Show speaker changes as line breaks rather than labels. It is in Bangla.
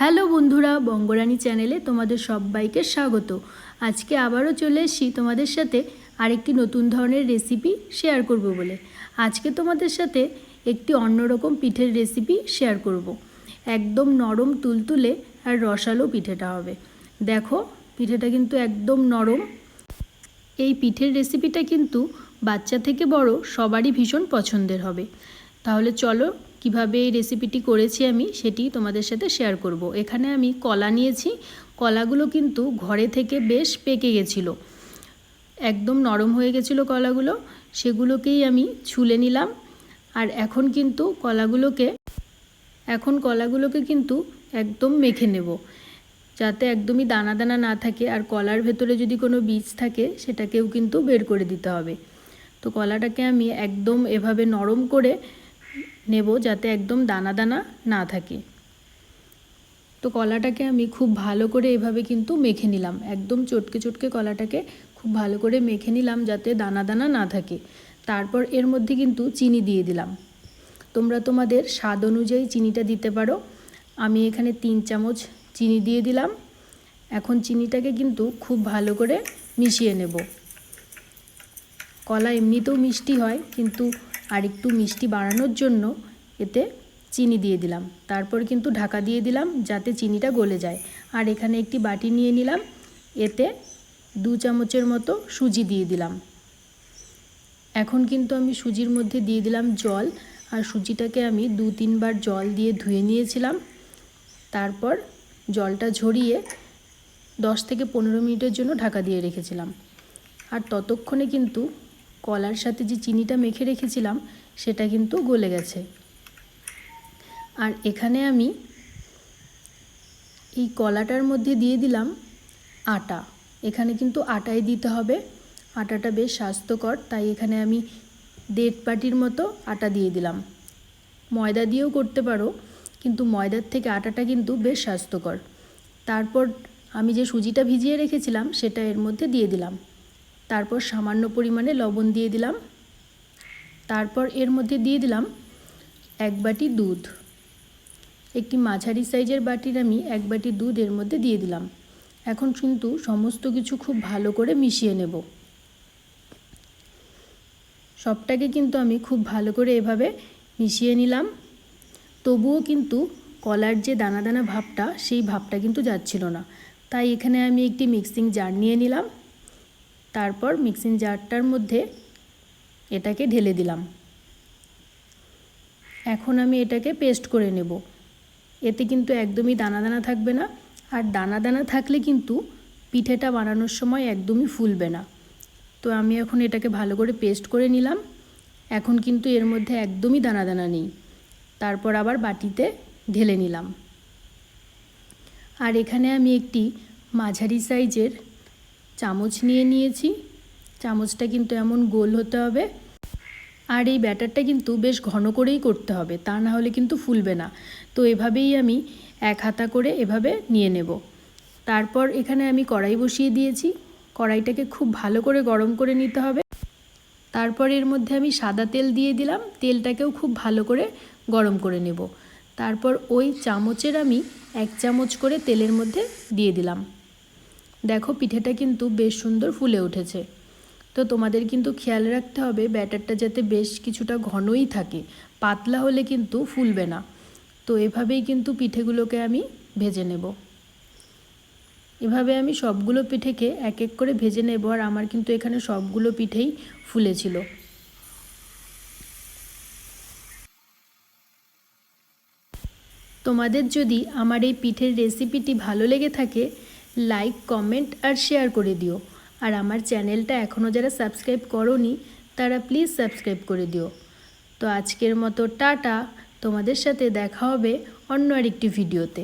হ্যালো বন্ধুরা, বঙ্গরানী চ্যানেলে তোমাদের সবাইকে স্বাগত। আজকে আবারও চলে এসেছি তোমাদের সাথে আরেকটি নতুন ধরনের রেসিপি শেয়ার করব বলে। আজকে তোমাদের সাথে একটি অন্যরকম পিঠের রেসিপি শেয়ার করব। একদম নরম তুলতুলে আর রসালো পিঠেটা হবে। দেখো, পিঠেটা কিন্তু একদম নরম। এই পিঠের রেসিপিটা কিন্তু বাচ্চা থেকে বড় সবারই ভীষণ পছন্দের হবে। তাহলে চলো, কীভাবে এই রেসিপিটি করেছি আমি সেটি তোমাদের সাথে শেয়ার করব। এখানে আমি কলা নিয়েছি। কলাগুলো কিন্তু ঘরে থেকে বেশ পেকে গেছিল। একদম নরম হয়ে গেছিল কলাগুলো। সেগুলোকেই আমি ছুলে নিলাম। আর এখন কিন্তু কলাগুলোকে, এখন কলাগুলোকে কিন্তু একদম মেখে নেব। যাতে একদমই দানা দানা না থাকে। আর কলার ভেতরে যদি কোনো বীজ থাকে, সেটাকেও কিন্তু বের করে দিতে হবে। তো কলাটাকে আমি একদম এভাবে নরম করে নেব যাতে একদম দানা দানা না থাকে। তো কলাটাকে আমি খুব ভালো করে এভাবে কিন্তু মেখে নিলাম। একদম চটকে চটকে কলাটাকে খুব ভালো করে মেখে নিলাম যাতে দানা দানা না থাকে। তারপর এর মধ্যে কিন্তু চিনি দিয়ে দিলাম। তোমরা তোমাদের স্বাদ অনুযায়ী চিনিটা দিতে পারো। আমি এখানে তিন চামচ চিনি দিয়ে দিলাম। এখন চিনিটাকে কিন্তু খুব ভালো করে মিশিয়ে নেব। কলা এমনিতেও মিষ্টি হয়, কিন্তু আর একটু মিষ্টি বাড়ানোর জন্য এতে চিনি দিয়ে দিলাম। তারপর কিন্তু ঢাকা দিয়ে দিলাম যাতে চিনিটা গলে যায়। আর এখানে একটি বাটি নিয়ে নিলাম, এতে দু চামচের মতো সুজি দিয়ে দিলাম। এখন কিন্তু আমি সুজির মধ্যে দিয়ে দিলাম জল, আর সুজিটাকে আমি দু তিনবার জল দিয়ে ধুয়ে নিয়েছিলাম। তারপর জলটা ঝরিয়ে দশ থেকে পনেরো মিনিটের জন্য ঢাকা দিয়ে রেখেছিলাম। আর ততক্ষণে কিন্তু কলার সাথে যে চিনিটা মেখে রেখেছিলাম, সেটা কিন্তু গলে গেছে। আর এখানে আমি এই কলাটার মধ্যে দিয়ে দিলাম আটা। এখানে কিন্তু আটাই দিতে হবে। আটাটা বেশ স্বাস্থ্যকর, তাই এখানে আমি দেড় পাটির মতো আটা দিয়ে দিলাম। ময়দা দিয়েও করতে পারো, কিন্তু ময়দার থেকে আটাটা কিন্তু বেশ স্বাস্থ্যকর। তারপর আমি যে সুজিটা ভিজিয়ে রেখেছিলাম, সেটা এর মধ্যে দিয়ে দিলাম। তারপর সামান্য পরিমাণে লবণ দিয়ে দিলাম। তারপর এর মধ্যে দিয়ে দিলাম এক বাটি দুধ। একটি মাঝারি সাইজের বাটির আমি এক বাটি দুধ এর মধ্যে দিয়ে দিলাম। এখন কিন্তু সমস্ত কিছু খুব ভালো করে মিশিয়ে নেব। সবটাকে কিন্তু আমি খুব ভালো করে এভাবে মিশিয়ে নিলাম। তবুও কিন্তু কলার যে দানা দানা ভাবটা, সেই ভাবটা কিন্তু যাচ্ছিল না। তাই এখানে আমি একটি মিক্সিং জার নিয়ে নিলাম। তারপর মিক্সিং জারটার মধ্যে এটাকে ঢেলে দিলাম। এখন আমি এটাকে পেস্ট করে নেব। এতে কিন্তু একদমই দানা দানা থাকবে না, আর দানা দানা থাকলে কিন্তু পিঠেটা বানানোর সময় একদমই ফুলবে না। তো আমি এখন এটাকে ভালো করে পেস্ট করে নিলাম। এখন কিন্তু এর মধ্যে একদমই দানা দানা নেই। তারপর আবার বাটিতে ঢেলে নিলাম। আর এখানে আমি একটি মাঝারি সাইজের চামচ নিয়ে নিয়েছি। চামচটা কিন্তু এমন গোল হতে হবে। আর এই ব্যাটারটা কিন্তু বেশ ঘন করেই করতে হবে, তা না হলে কিন্তু ফুলবে না। তো এভাবেই আমি এক হাতা করে এভাবে নিয়ে নেব। তারপর এখানে আমি কড়াই বসিয়ে দিয়েছি। কড়াইটাকে খুব ভালো করে গরম করে নিতে হবে। তারপর এর মধ্যে আমি সাদা তেল দিয়ে দিলাম। তেলটাকেও খুব ভালো করে গরম করে নেব। তারপর ওই চামচের আমি এক চামচ করে তেলের মধ্যে দিয়ে দিলাম। দেখো পিঠেটা কিন্তু বেশ সুন্দর ফুলে উঠেছে। তো তোমাদের কিন্তু খেয়াল রাখতে হবে ব্যাটারটা যাতে বেশ কিছুটা ঘনই থাকে, পাতলা হলে কিন্তু ফুলবে না। তো এভাবেই কিন্তু পিঠেগুলোকে আমি ভেজে নেব। এভাবে আমি সবগুলো পিঠেকে এক এক করে ভেজে নেব আর আমার কিন্তু এখানে সবগুলো পিঠেই ফুলেছিল। তোমাদের যদি আমার এই পিঠের রেসিপিটি ভালো লেগে থাকে লাইক কমেন্ট আর শেয়ার করে দিও। আর আমার চ্যানেলটা এখনও যারা সাবস্ক্রাইব করনি, তারা প্লিজ সাবস্ক্রাইব করে দিও। তো আজকের মতো টাটা, তোমাদের সাথে দেখা হবে অন্য আরেকটি ভিডিওতে